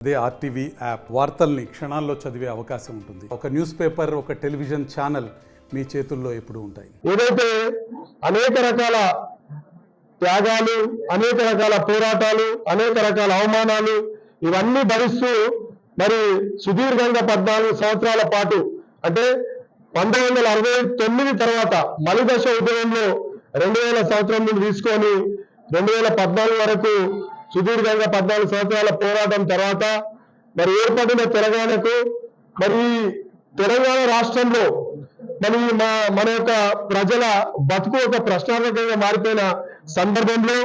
అదే RTV app వార్తల్ని క్షణాల్లో చదివే అవకాశం ఉంటుంది. ఒక న్యూస్ పేపర్ ఒక టెలివిజన్ ఛానల్ మీ చేతుల్లో ఎప్పుడు ఉంటాయి. ఏదైతే అనేక రకాల త్యాగాలు అనేక రకాల పోరాటాలు అనేక రకాల అవమానాలు ఇవన్నీ భరిస్తూ మరి సుదీర్ఘంగా పద్నాలుగు సంవత్సరాల పాటు అంటే పంతొమ్మిది వందల అరవై తొమ్మిది తర్వాత మలిదశ ఉద్యమంలో రెండు వేల సంవత్సరం నుండి తీసుకొని రెండు వేల పద్నాలుగు వరకు సుదీర్ఘంగా పద్నాలుగు సంవత్సరాల పోరాటం తర్వాత మరి ఏర్పడిన తెలంగాణకు మరి తెలంగాణ రాష్ట్రంలో మరి మా మన యొక్క ప్రజల బతుకు ఒక ప్రశ్నార్థకంగా మారిపోయిన సందర్భంలో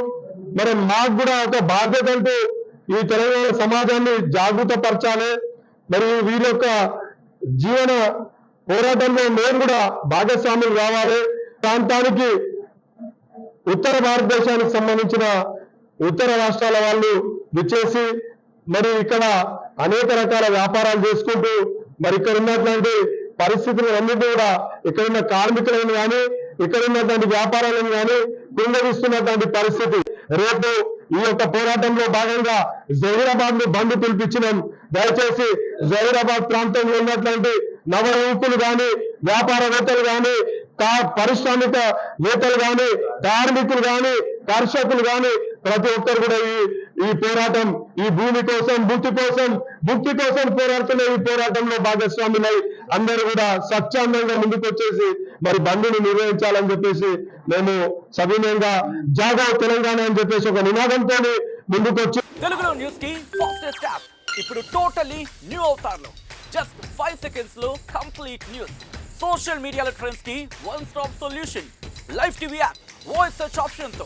మరి మాకు కూడా ఒక బాధ్యత అంటూ ఈ తెలంగాణ సమాజాన్ని జాగృత పరచాలి మరి వీరి యొక్క జీవన పోరాటంలో మేము కూడా భాగస్వాములు కావాలి. ప్రాంతానికి ఉత్తర భారతదేశానికి సంబంధించిన ఉత్తర రాష్ట్రాల వాళ్ళు విచ్చేసి మరి ఇక్కడ అనేక రకాల వ్యాపారాలు చేసుకుంటూ మరి ఇక్కడ ఉన్నటువంటి పరిస్థితులన్నింటినీ కూడా ఇక్కడ ఉన్న కార్మికులను కానీ ఇక్కడ ఉన్నటువంటి వ్యాపారాలను కానీ కుంగవిస్తున్నటువంటి పరిస్థితి. రేపు ఈ యొక్క పోరాటంలో భాగంగా జహీరాబాద్ను బంద్ పిలిపించినాం. దయచేసి జహీరాబాద్ ప్రాంతంలో ఉన్నటువంటి నవ యువకులు కానీ వ్యాపారవేత్తలు కానీ పారిశ్రామిక వేత్తలు కానీ కార్మికులు కానీ కర్షకులు కానీ ప్రతి ఒక్కరు కూడా ఈ ఈ పోరాటం ఈ భూమి కోసం భుక్తి కోసం భుక్తి కోసం పోరాడుతున్న ఈ పోరాటంలో భాగస్వాములై అందరూ కూడా స్వచ్ఛందంగా ముందుకు వచ్చేసి మరి బంధుని నిర్వహించాలని చెప్పేసి మేము సవినయంగా జాగా తెలంగాణ అని చెప్పేసి ఒక నినాదంతో ముందుకు వచ్చి తెలుగులో న్యూస్కి ఫాస్టెస్ట్ యాప్ ఇప్పుడు టోటలీ న్యూ అవుతారు జస్ట్ ఫైవ్ సెకండ్స్లో complete news social media ట్రెండ్స్కి one stop solution live TV app voice search ఆప్షన్తో.